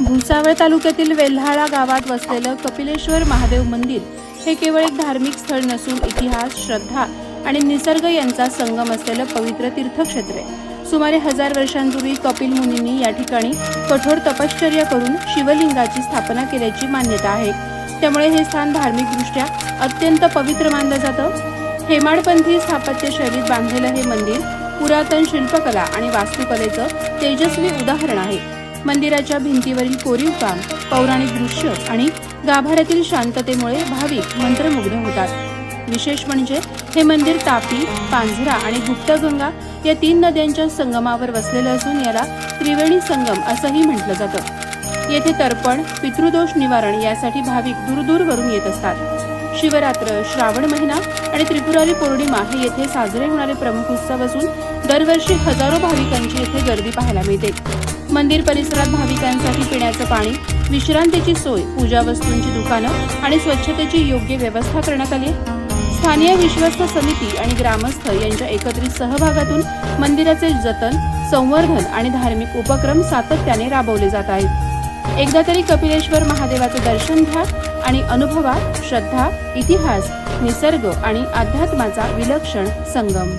भुसावळ तालुक्यातील वेल्हाळा गावात वसलेलं कपिलेश्वर महादेव मंदिर हे केवळ एक धार्मिक स्थळ नसून इतिहास श्रद्धा आणि निसर्ग यांचा संगम असलेलं पवित्र तीर्थक्षेत्र आहे. सुमारे हजार वर्षांपूर्वी कपिल मुनींनी या ठिकाणी कठोर तपश्चर्या करून शिवलिंगाची स्थापना केल्याची मान्यता आहे. त्यामुळे हे स्थान धार्मिकदृष्ट्या अत्यंत पवित्र मानलं जातं. हेमाडपंथी स्थापत्य शैलीत बांधलेलं हे मंदिर पुरातन शिल्पकला आणि वास्तुकलेचं तेजस्वी उदाहरण आहे. मंदिराच्या भिंतीवरील कोरीव काम पौराणिक दृश्य आणि गाभाऱ्यातील शांततेमुळे भाविक मंत्रमुग्ध होतात. विशेष म्हणजे हे मंदिर तापी पांझरा आणि गुप्तगंगा या तीन नद्यांच्या संगमावर वसलेलं असून याला त्रिवेणी संगम असंही म्हटलं जातं. येथे तर्पण पितृदोष निवारण यासाठी भाविक दूरदूरवरून येत असतात. शिवरात्र श्रावण महिना आणि त्रिपुरारी पौर्णिमा हे येथे साजरे होणारे प्रमुख उत्सव असून दरवर्षी हजारो भाविकांची येथे गर्दी पाहायला मिळते. मंदिर परिसरात भाविकांसाठी पिण्याचं पाणी विश्रांतीची सोय पूजा वस्तूंची दुकानं आणि स्वच्छतेची योग्य व्यवस्था करण्यात आली स्थानीय विश्वस्त समिती आणि ग्रामस्थ यांच्या एकत्रित सहभागातून मंदिराचे जतन संवर्धन आणि धार्मिक उपक्रम सातत्याने राबवले जात आहेत. एकदा तरी कपिलेश्वर महादेवाचं दर्शन घ्या आणि अनुभवा श्रद्धा इतिहास निसर्ग आणि अध्यात्माचा विलक्षण संगम.